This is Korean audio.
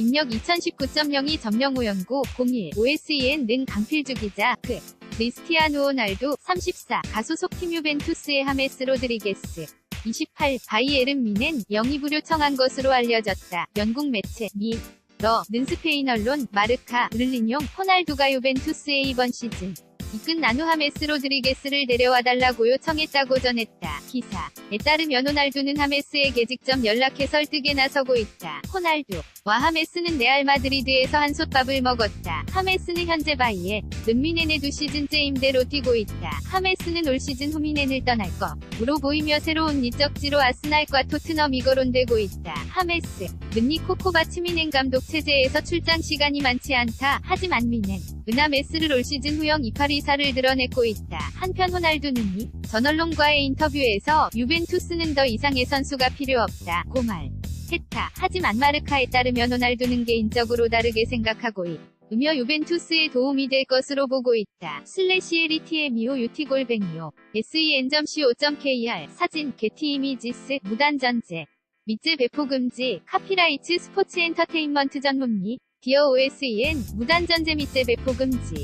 입력 2019.02 점령호 연구 01 OSEN 는 강필주 기자 그 크리스티아누 호날두 34 가소속 팀 유벤투스의 하메스 로드리게스 28 바이에른 미넨 영입을 요청한 것으로 알려졌다. 영국 매체 미 러는 스페인 언론 마르카 르린용 호날두가 유벤투스에 이번 시즌 이끈 나누 하메스 로드리게스를 데려와달라고 요청했다고 전했다. 기사에 따르면 호날두는 하메스에게 직접 연락해 설득에 나서고 있다. 호날두와 하메스는 레알 마드리드에서 한솥밥을 먹었다. 하메스는 현재 바이에 른미넨의 두 시즌째 임대로 뛰고 있다. 하메스는 올 시즌 후미넨을 떠날 것으로 보이며 새로운 이적지로 아스날과 토트넘이 거론되고 있다. 하메스, 른니 코코바츠 미넨 감독 체제에서 출장 시간이 많지 않다. 하지만 미넨, 은하메스를 올 시즌 후영 이파리 이사를 드러내고 있다. 한편 호날두는 이 전 언론과의 인터뷰에서 유벤투스는 더 이상의 선수가 필요 없다. 고말. 했다. 하지만 마르카에 따르면 호날두는 개인적으로 다르게 생각하고 있으며 유벤투스에 도움이 될 것으로 보고 있다. 슬래시 에리티에미오 유티골뱅이오 sen.co.kr 사진 게티 이미지스 무단전제 밑즈 배포 금지 카피라이츠 스포츠 엔터테인먼트 전문리 디어 OSEN 무단전제 밑즈 배포 금지